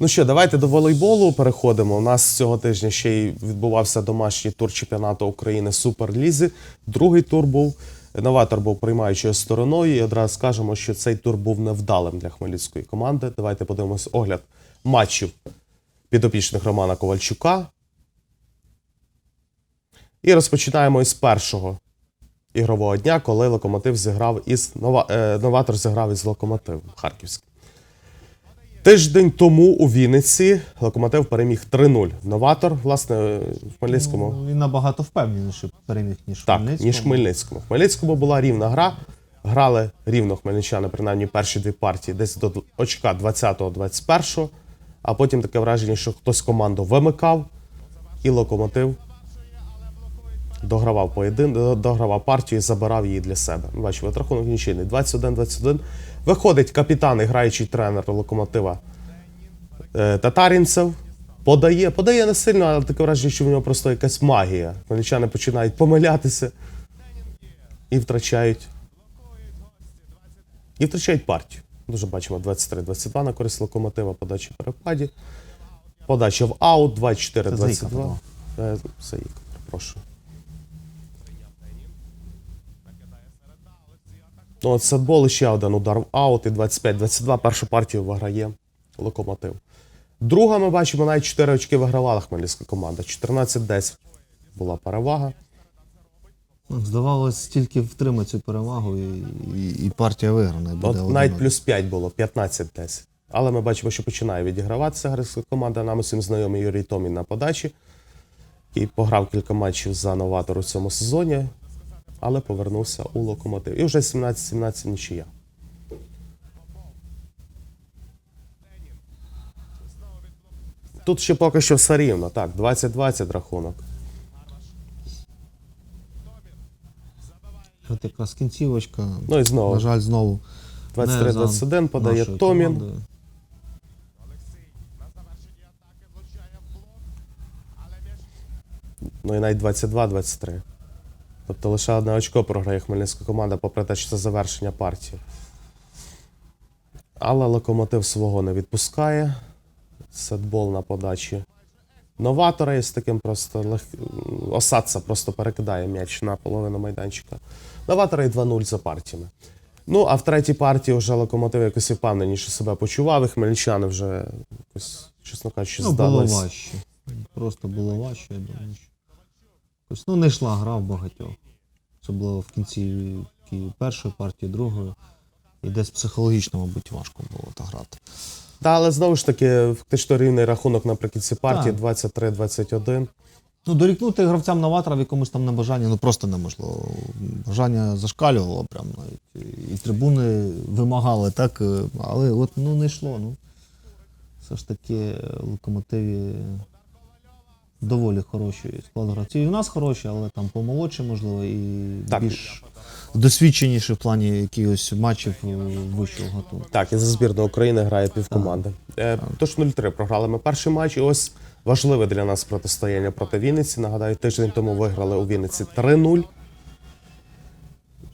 Ну що, давайте до волейболу переходимо. У нас цього тижня ще й відбувався домашній тур чемпіонату України Суперлізи. Другий тур був. Новатор був приймаючою стороною, і одразу скажемо, що цей тур був невдалим для хмельницької команди. Давайте подивимось огляд матчів підопічних Романа Ковальчука. І розпочинаємо із першого ігрового дня, коли локомотив зіграв із Нова... е, новатор зіграв із локомотивом Харківським. Тиждень тому у Вінниці локомотив переміг 3-0. Новатор, власне, в Хмельницькому. Ну, Він набагато впевненіше переміг, ніж Так, Хмельницькому. ніж Хмельницькому. В Хмельницькому була рівна гра. Грали рівно хмельничани, принаймні перші дві партії, десь до очка 20-21, а потім таке враження, що хтось команду вимикав, і локомотив догравав поєдин, догравав партію і забирав її для себе. От рахунок нічийний. 21-21. Виходить капітан і граючий тренер локомотива е, Татарінцев. Подає, подає не сильно, але таке враження, що в нього просто якась магія. Хмельничани починають помилятися і втрачають. І втрачають партію. Дуже бачимо 23-22 на користь локомотива, подача перепаді. Подача в аут, 24-22. Це Заїка подав. Е, Заїка, прошу. Ну, от садбол ще один удар в аут і 25-22. Першу партію виграє локомотив. Друга ми бачимо, навіть 4 очки вигравала хмельницька команда. 14-10 була перевага. Ну, Здавалось, тільки втримати цю перевагу і, і, і партія виграна. Буде От навіть плюс 5 було, 15-10. Але ми бачимо, що починає відіграватися грецька команда. Нам усім знайомий Юрій Томін на подачі. І пограв кілька матчів за новатор у цьому сезоні, але повернувся у локомотив. І вже 17-17 нічия. Тут ще поки що все рівно. Так, 20-20 рахунок. От якраз кінцівочка. Ну і знову. На жаль, знову. 23-21 подає Томін. Ну і навіть 22-23. Тобто лише одне очко програє хмельницька команда, попри те, що це завершення партії. Але локомотив свого не відпускає. Сетбол на подачі новатора із таким просто лег... осадца просто перекидає м'яч на половину майданчика. Новатора і 2-0 за партіями. Ну, а в третій партії вже локомотив якось і впевненіше себе почував, і хмельничани вже якось, чесно кажучи, Ну, було важче. Просто було важче, я думаю. Що... Ну, не йшла гра в багатьох. Особливо в кінці першої партії, другої. І десь психологічно, мабуть, важко було та грати. Та, але знову ж таки, фактично рівний рахунок наприкінці партії Так. 23-21. Ну, дорікнути гравцям новатора в якомусь там небажанні, ну просто неможливо. Бажання зашкалювало прям навіть. І трибуни вимагали, так, але от ну не йшло. Ну. Все ж таки в локомотиві доволі хороший склад гравців. І в нас хороші, але там помолодші, можливо, і Так. більш досвідченіші в плані якихось матчів е, вищого гатунку. Так, і за збірну України грає півкоманди. Е, тож 0-3 програли ми перший матч. І ось важливе для нас протистояння проти Вінниці. Нагадаю, тиждень тому виграли у Вінниці 3-0.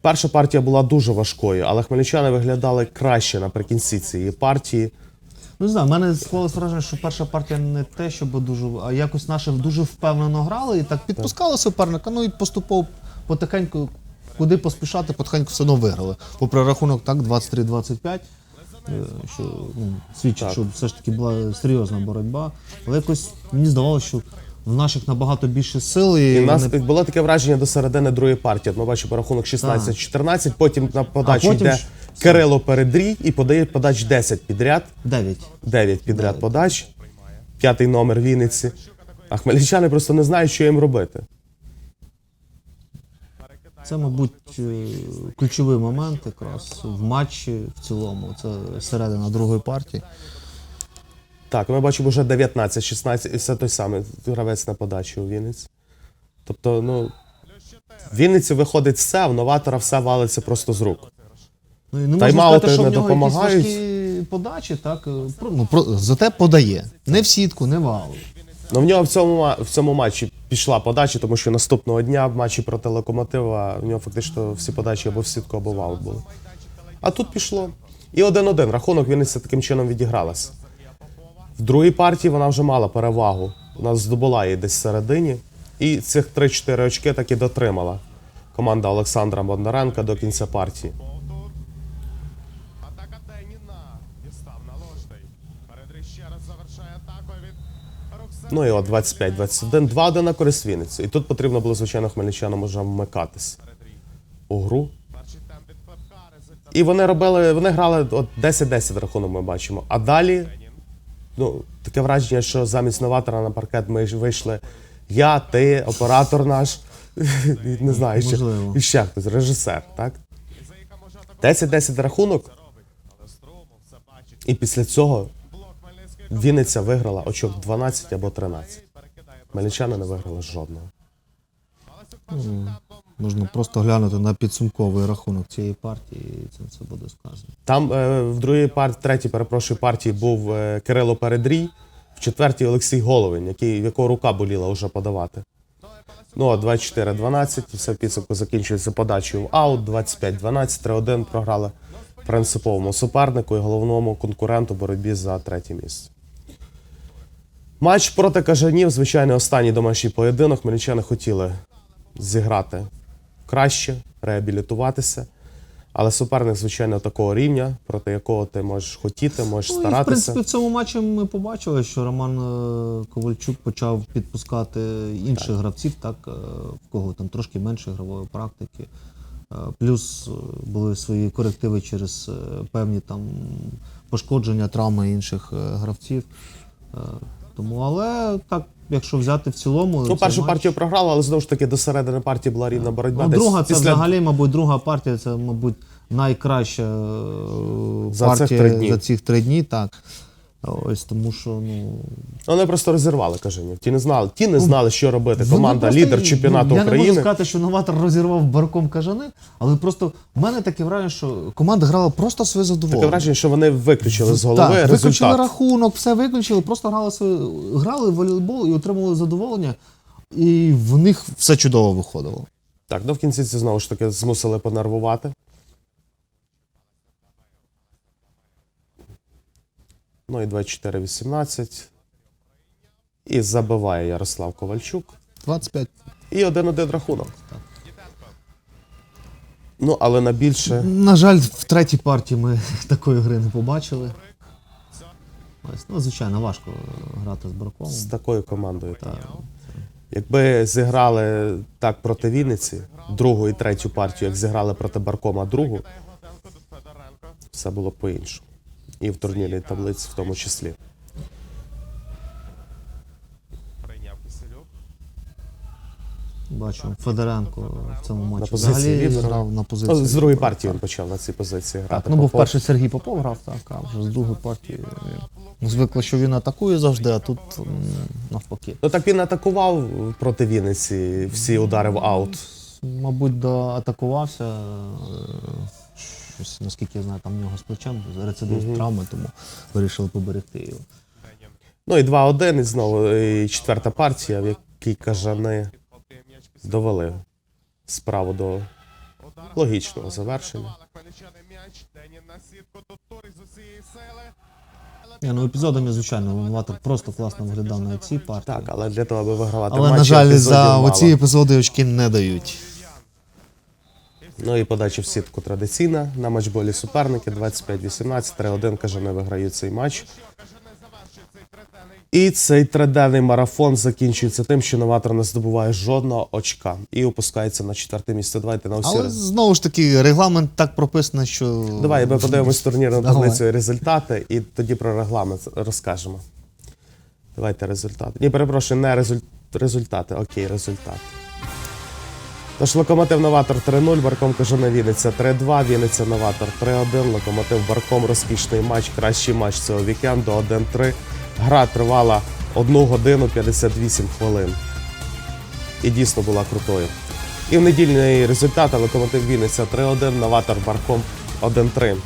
Перша партія була дуже важкою, але хмельничани виглядали краще наприкінці цієї партії. Ну, не знаю, в мене склалось враження, що перша партія не те, щоб дуже, а якось наші дуже впевнено грали і так підпускали суперника, ну і поступово потихеньку, куди поспішати, потихеньку все одно виграли. Попри рахунок так, 23-25, е, що ну, свідчить, Так. що все ж таки була серйозна боротьба. Але якось мені здавалося, що в наших набагато більше сил. І, І в нас вони- було таке враження до середини другої партії. Ми бачимо рахунок 16-14, потім на подачу потім йде Кирило Передрій і подає подач 10 підряд. 9. 9 підряд подач, п'ятий номер Вінниці. А хмельничани просто не знають, що їм робити. Це, мабуть, е, ключовий момент якраз в матчі в цілому. Це середина другої партії. Так, ми бачимо вже 19-16, і все той самий гравець на подачі у Вінниці. Тобто, ну, в Вінниці виходить все, а в новатора все валиться просто з рук. Ну, і не можна сказати, що не в нього допомагають. якісь важкі подачі, так? е, про- Ну, про, зате подає. Не в сітку, не в аут. Ну, в нього в цьому, в цьому матчі пішла подача, тому що наступного дня в матчі проти локомотива в нього фактично всі подачі або в сітку, або в аут були. А тут пішло. І 1-1. Рахунок Вінниця таким чином відігралася. В другій партії вона вже мала перевагу. Вона здобула її десь всередині. І цих 3-4 очки так і дотримала команда Олександра Бондаренка до кінця партії. Ну і от 25-21, 2-1 на користь Вінниці. І тут потрібно було, звичайно, хмельничанам уже вмикатись у гру. І вони робили, вони грали от 10-10 рахунок, ми бачимо. А далі, ну, таке враження, що замість новатора на паркет ми вийшли я, ти, оператор наш, не знаю, ще, і ще хтось, режисер, так? 10-10 рахунок, і після цього Вінниця виграла очок 12 або 13. перекидає. Хмельничани не виграли жодного. Можна просто глянути на підсумковий рахунок цієї партії, і це все буде сказано. Там е, в другій партії, третій, перепрошую, партії був е, Кирило Передрій, в четвертій Олексій Головень, який, в якого рука боліла вже подавати. Ну, а 24-12, все в підсумку закінчується подачею в аут, 25-12, 3-1 програли принциповому супернику і головному конкуренту боротьбі за третє місце. Матч проти Кажанів, звичайно, останній домашній поєдинок. Хмельничани хотіли зіграти краще, реабілітуватися. Але суперник, звичайно, такого рівня, проти якого ти можеш хотіти, можеш Ну, і, в принципі, в цьому матчі ми побачили, що Роман е, Ковальчук почав підпускати інших гравців, так, е, в кого там трошки менше ігрової практики. Е, Плюс були свої корективи через певні там пошкодження, травми інших гравців. Тому, але так, якщо взяти в цілому. Ну, першу матч- партію програла, але знову ж таки до середини партії була рівна боротьба. Ну, Десь друга, це після- взагалі, мабуть, друга партія, це, мабуть, найкраща е, За цих партія три дні. за цих три дні, так. Ось тому що, ну. Вони просто розірвали каженів. Ті не знали, ті не знали, що робити. Команда просто- лідер чемпіонату я Я не можу сказати, що новатор розірвав барком кажани, але просто в мене таке враження, що команда грала просто своє задоволення. Таке враження, що вони виключили з голови так, виключили рахунок, все виключили, просто грали своє, грали в волейбол і отримували задоволення, і в них все чудово виходило. Так, ну в кінці це знову ж таки змусили понервувати. Ну і 24-18. І забиває Ярослав Ковальчук. 25. І 1-1 рахунок. Ну, але на більше. На жаль, в третій партії ми такої гри не побачили. Ось, ну, звичайно, важко грати з Барком. з такою командою. Так. Якби зіграли так проти Вінниці, другу і третю партію, як зіграли проти Баркома другу, все було б по-іншому. І в турнірній таблиці в тому числі. Бачу, Федоренко в цьому матчі позиції взагалі лідера. грав на позиції. Ну, з другої партії він почав на цій позиції грати. Так, ну, був Попов. перший Сергій Попов грав, так, а вже з другої партії. він Звикли, що він атакує завжди, а тут м, навпаки. Ну так він атакував проти Вінниці, всі удари в аут. Мабуть, доатакувався. Щось, наскільки я знаю, там в нього з плечем рецидив травми, тому вирішили поберегти його. Ну і 2-1, і знову і четверта партія, в якій кажани довели справу до логічного завершення. Сили. Ні, ну епізодами, звичайно, Новатор просто класно виглядав на цій партії. Так, але для того, аби вигравати Але, матчі, на жаль, епізодів за мало. оці епізоди очки не дають. Ну і подача в сітку традиційна. На матчболі суперники 25-18, 3-1 кажани виграють цей матч. І цей триденний марафон закінчується тим, що новатор не здобуває жодного очка і опускається на четверте місце. Давайте на усі Але знову ж таки, регламент так прописано, що. Давай ми подивимось турнірну таблицю і результати, і тоді про регламент розкажемо. Давайте результати. Ні, перепрошую, не резуль... результати. Окей, результати. Тож локомотив Новатор 3-0, Барком Кажани Вінниця 3-2, Вінниця Новатор 3-1, Локомотив Барком розкішний матч, кращий матч цього вікенду 1-3. Гра тривала 1 годину 58 хвилин. І дійсно була крутою. І в недільний результат Локомотив Вінниця 3-1, Новатор Барком 1-3.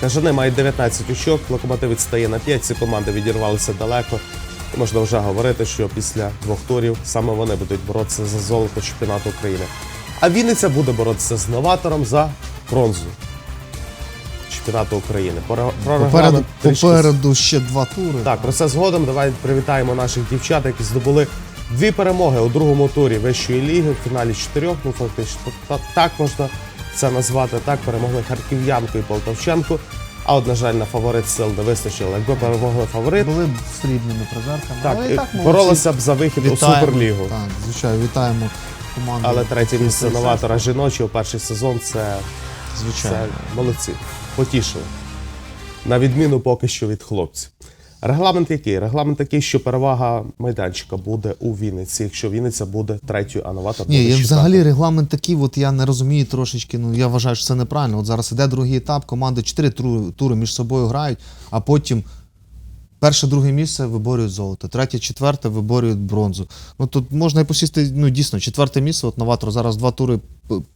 Кажани мають 19 очок, локомотив відстає на 5, ці команди відірвалися далеко. Можна вже говорити, що після двох турів саме вони будуть боротися за золото чемпіонату України. А Вінниця буде боротися з новатором за бронзу чемпіонату України. Про, про Попереду, трішки попереду ще два тури. так, про це згодом. Давай привітаємо наших дівчат, які здобули дві перемоги у другому турі вищої ліги в фіналі чотирьох. Ну фактично так можна це назвати. Так перемогли харків'янку і полтавченку. А от, на жаль, на фаворит сил не вистачило. Якби перемогли фаворит, Були б срібними призерками. так, але і так молодці. боролися б за вихід у Вітаємо. суперлігу. Так, звичайно, вітаємо команду. Але третє місце Це- новатора жіночого перший сезон це, Звичайно. це молодці. Потішили. На відміну поки що від хлопців. Регламент який? Регламент такий, що перевага майданчика буде у Вінниці, якщо Вінниця буде третьою, а новатор буде Ні, я взагалі регламент такий, от я не розумію трошечки. Ну я вважаю, що це неправильно. От зараз іде другий етап, команди чотири тури, між собою грають, а потім перше, друге місце виборюють золото, третє, четверте виборюють бронзу. Ну тут можна і посісти, ну дійсно, четверте місце. От новатор зараз два тури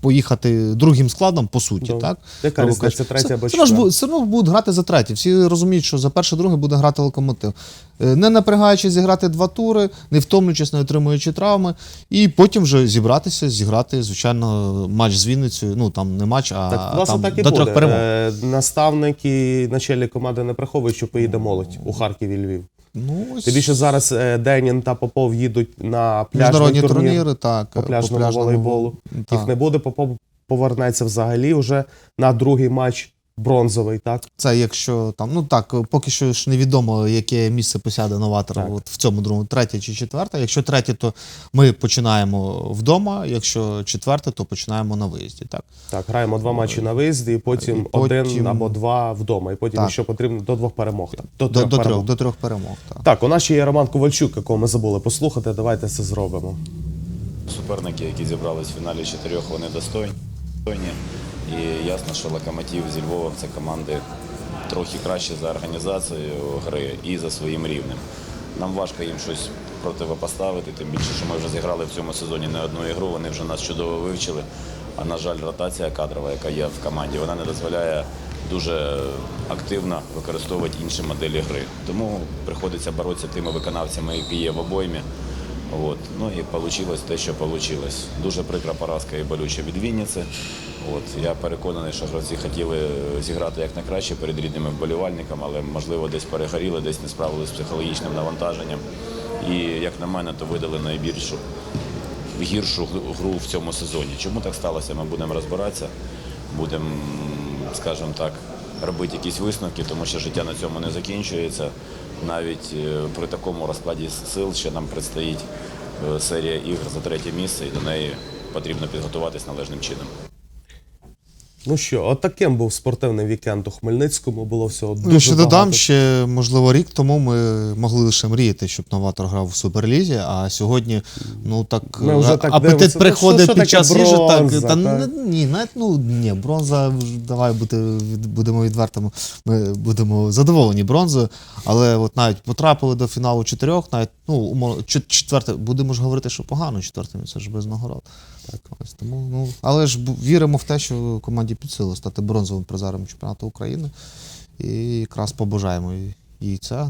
поїхати другим складом, по суті, Ну, так? яка різниця, третє Все- або все ж все одно будуть грати за третє. Всі розуміють, що за перше, друге буде грати локомотив. Е, Не напрягаючи зіграти два тури, не втомлюючись, не отримуючи травми, і потім вже зібратися, зіграти, звичайно, матч з Вінницею. Ну там не матч, а Так, власне, там так і до буде. трьох перемог. Е, Наставники начальні команди не приховують, що поїде молодь у Харків і Львів. Ну, ось Тим більше зараз е, Денін та Попов їдуть на пляжний міжнародні турнір. турніри, так, по пляжному волейболу. Так. Їх не буде, Попов повернеться взагалі вже на другий матч бронзовий, так? Це якщо там, ну так, поки що ж невідомо, яке місце посяде новатор Так. от в цьому другому, третє чи четверте. Якщо третє, то ми починаємо вдома. Якщо четверте, то починаємо на виїзді. Так. Так, граємо два матчі на виїзді, і потім, І потім- один або два вдома. І потім, Так. якщо потрібно, до двох перемог. Так, До, трьох до, перемог. трьох, до трьох перемог. Так. Так, у нас ще є Роман Ковальчук, якого ми забули послухати. Давайте це зробимо. Суперники, які зібрались в фіналі чотирьох, вони достойні. І ясно, що локомотив зі Львова це команди трохи краще за організацією гри і за своїм рівнем. Нам важко їм щось противопоставити, тим більше, що ми вже зіграли в цьому сезоні не одну ігру, вони вже нас чудово вивчили. А на жаль, ротація кадрова, яка є в команді, вона не дозволяє дуже активно використовувати інші моделі гри. Тому приходиться боротися тими виконавцями, які є в обоймі. От. Ну і вийшло те, що вийшло. Дуже прикра поразка і болюча від Вінниці. От. Я переконаний, що гравці хотіли е, зіграти як найкраще перед рідними вболівальниками, але можливо десь перегоріли, десь не справилися з психологічним навантаженням. І, як на мене, то видали найбільшу гіршу гру в цьому сезоні. Чому так сталося? Ми будемо розбиратися, будемо, скажімо так, робити якісь висновки, тому що життя на цьому не закінчується. Навіть е, при такому розкладі сил ще нам предстоїть е, серія ігр за третє місце, і до неї потрібно підготуватись належним чином. Ну що, от таким був спортивний вікенд у Хмельницькому. Було всього дуже Ну, ще багато. додам, ще можливо рік тому ми могли лише мріяти, щоб новатор грав в суперлізі. А сьогодні, ну так, Ми вже так апетит дивимося, приходить що- що під час їжі. Так, та, так? ні, навіть ну ні, бронза. Давай бути будемо відвертими. Ми будемо задоволені бронзою, але от навіть потрапили до фіналу чотирьох, навіть ну четверте, будемо ж говорити, що погано четверте місце ж без нагород. Так, ось тому, ну але ж віримо в те, що команді під силу стати бронзовим призером чемпіонату України. І якраз побажаємо їй це.